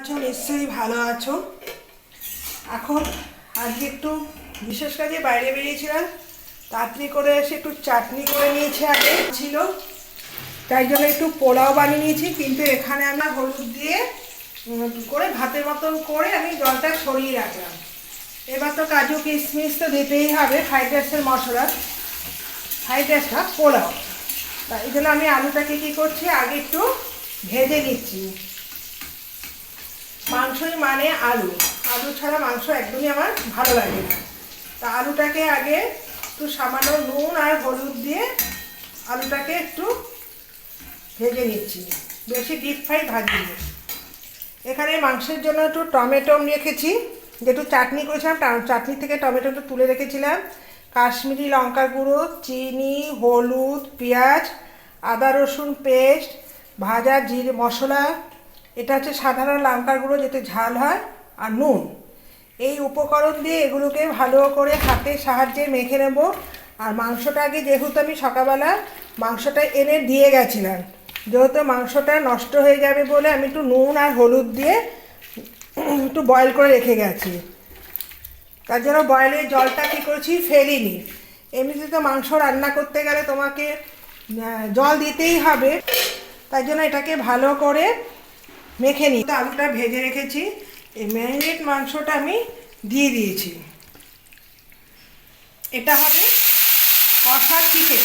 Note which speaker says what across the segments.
Speaker 1: আছো, নিশ্চয়ই ভালো আছো। এখন আজকে একটু বিশেষ কাজে বাইরে বেরিয়েছিলাম। তাড়াতাড়ি করে এসে একটু চাটনি করে নিয়েছি আগে। ছিল। তাই জন্য একটু পোলাও বানিয়ে নিয়েছি, কিন্তু এখানে আমি হলুদ দিয়ে করে ভাতের মতন করে আমি জলটা ছড়িয়ে রাখলাম। এবার তো কাজু কিশমিশ তো দিতেই হবে ফ্রাইড রাইসের মশলা। ফ্রাইড রাইসটা পোলাও। তাই জন্য আমি আলুটাকে কী করছি, আগে একটু ভেজে নিচ্ছি। মাংসই মানে আলু। আলু ছাড়া মাংস একদমই আমার ভালো লাগে না। তা আলুটাকে আগে একটু সামান্য নুন আর হলুদ দিয়ে আলুটাকে একটু ভেজে নিচ্ছি। বেশি ডিপ ফ্রাই ভাজিনি। এখানে মাংসের জন্য একটু টমেটো রেখেছি। যেটু চাটনি করেছিলাম চাটনি থেকে টমেটোটা তুলে রেখেছিলাম। কাশ্মীরি লঙ্কার গুঁড়ো, চিনি, হলুদ, পেঁয়াজ, আদা রসুন পেস্ট, ভাজা জিরে মশলা এটা হচ্ছে সাধারণ লঙ্কার গুঁড়ো যেতে ঝাল হয় আর নুন। এই উপকরণ দিয়ে এগুলোকে ভালো করে হাতের সাহায্যে মেখে নেব। আর মাংসটা আগে যেহেতু আমি সকালবেলা মাংসটা এনে দিয়ে গেছিলাম, যেহেতু মাংসটা নষ্ট হয়ে যাবে বলে আমি একটু নুন আর হলুদ দিয়ে একটু বয়েল করে রেখে গেছি। তার জন্য বয়েলের জলটা কী করেছি? ফেলিনি। এমনিতে তো মাংস রান্না করতে গেলে তোমাকে জল দিতেই হবে। তাই জন্য এটাকে ভালো করে মেখে নিই আলুটা ভেজে রেখেছি। এই ম্যারিনেট মাংসটা আমি দিয়ে দিয়েছি। এটা হবে কষার চিকেন।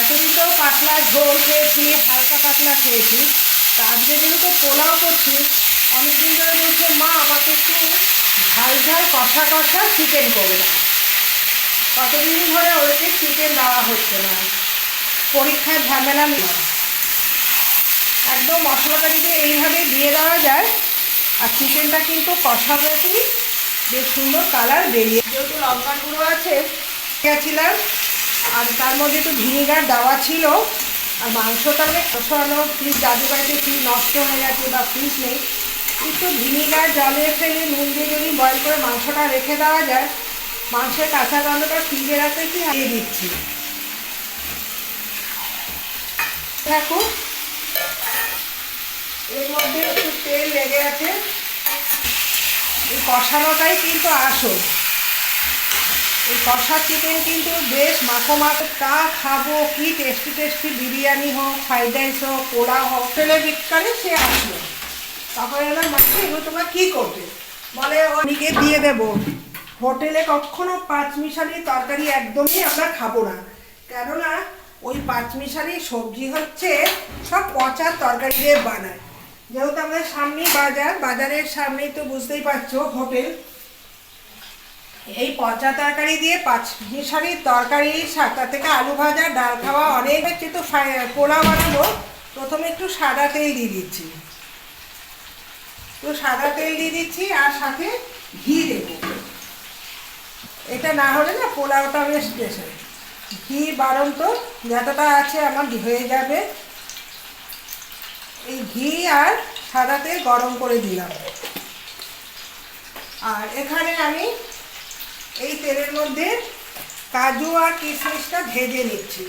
Speaker 1: এতদিন তো পাতলা ঝোল খেয়েছি, হালকা পাতলা খেয়েছি। তা আজকে যেহেতু পোলাও করছি, অনেকদিন ধরে বলছে, মা, আমাকে একটু ঝাল ঝাল কষা কষা চিকেন করে দাও কতদিন ধরে ওদেরকে চিকেন দেওয়া হচ্ছে না। পরীক্ষায় ঝামেলা নেই। একদম মশলাটা যদি এইভাবে দিয়ে দেওয়া যায়, আর চিকেনটা কিন্তু কষাতেই বেশ সুন্দর কালার বেরিয়ে যেহেতু লঙ্কার গুঁড়ো আছে গেছিলাম আর তার মধ্যে একটু ভিনিগার দেওয়া ছিল, আর মাংসটা কষানো ফ্রিজ দাদু বাড়িতে ফ্রিজ নষ্ট হয়ে গেছে বা ফ্রিজ নেই। একটু ভিনিগার জলে ফেলে নুন দিয়ে যদি বয়েল করে মাংসটা রেখে দেওয়া যায়, মাংসের কাঁচা গন্ধটা ফ্রিজে রাখতে কি দিয়ে দিচ্ছি। দেখো এর মধ্যে একটু তেল লেগে আছে। এই কষানোটাই কিন্তু আসল। এই কষা চিকেন কিন্তু বেশ মাখো মাখো তা খাব কি টেস্টি টেস্টি বিরিয়ানি হোক ফ্রাইড রাইস হোক, পোলাও হোক, হোটেলে বিকালে সে আসলো তারপরে এলাম মাকে এগুলো তোমরা কী করবে? বলে ওদিকে দিয়ে দেব। হোটেলে কখনো পাঁচমিশালি তরকারি একদমই আমরা খাব না। কেননা, ওই পাঁচমিশালি সবজি হচ্ছে সব পচার তরকারি দিয়ে বানায়। যেহেতু আমাদের সামনেই বাজার, বাজারের সামনেই তো বুঝতেই পারছ হোটেল। এই পচা তরকারি দিয়ে পাঁচ মিশালির তরকারি, সাতটা থেকে আলু ভাজা, ডাল খাওয়া, অনেক হচ্ছে তো পোলাও বানাবো। প্রথমে একটু সাদা তেল দিয়ে দিচ্ছি। তো সাদা তেল দিয়ে দিচ্ছি আর সাথে ঘি দেবো। এটা না হলে না পোলাওটা বেশ বেশ ঘি বারণ তো যতটা আছে আমার হয়ে যাবে। এই ঘি আর সাদা তেল গরম করে দিলাম। আর এখানে আমি এই তেলের মধ্যে কাজু আর কিশমিশটা ভেজে নিচ্ছি।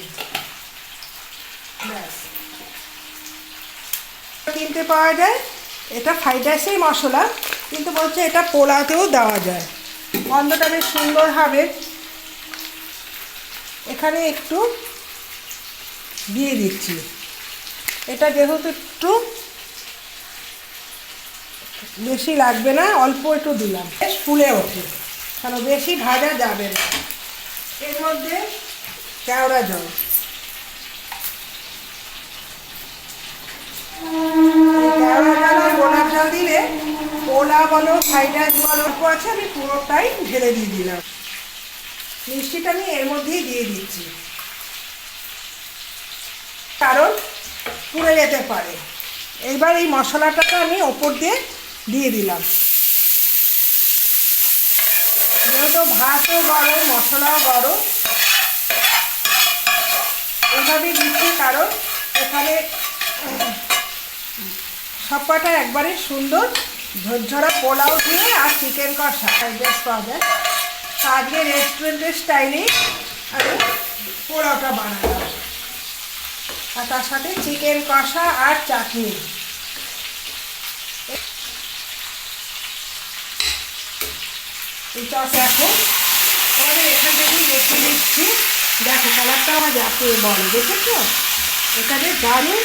Speaker 1: ব্যাস। কিনতে পাওয়া যায়, এটা ফ্রাইড রাইসের মশলা, কিন্তু বলছে এটা পোলাতেও দেওয়া যায়। গন্ধটা বেশ সুন্দর হবে। এখানে একটু দিয়ে দিচ্ছি। এটা যেহেতু একটু বেশি লাগবে না, অল্প একটু দিলাম। বেশ ফুলে ওঠে। কারণ বেশি ভাজা যাবে না। এর মধ্যে কেওড়া জল। জল দিলে বলো, অল্প আছে, আমি পুরোটাই ঢেলে দিয়ে দিলাম। মিষ্টিটা আমি এর মধ্যেই দিয়ে দিচ্ছি কারণ পুড়ে যেতে পারে। এইবার এই মশলাটাকে আমি ওপর দিয়ে দিয়ে দিলাম। যেহেতু ভাতও গরম মশলাও গরম এইভাবেই দিচ্ছি কারণ এখানে সবকটা একবারে সুন্দর ঝরঝরা পোলাও দিয়ে আর চিকেন কষা। ফ্রাইড রাইস পাওয়া যায়। আজকে রেস্টুরেন্টের স্টাইলেই আমি পোলাওটা বানালাম। আর তার সাথে চিকেন কষা আর চাটনি। দেখো পরে এখান থেকে রেখে নিচ্ছি দেখো কালারটা আমার যাতে বলে, দেখেছ? এখানে দারুণ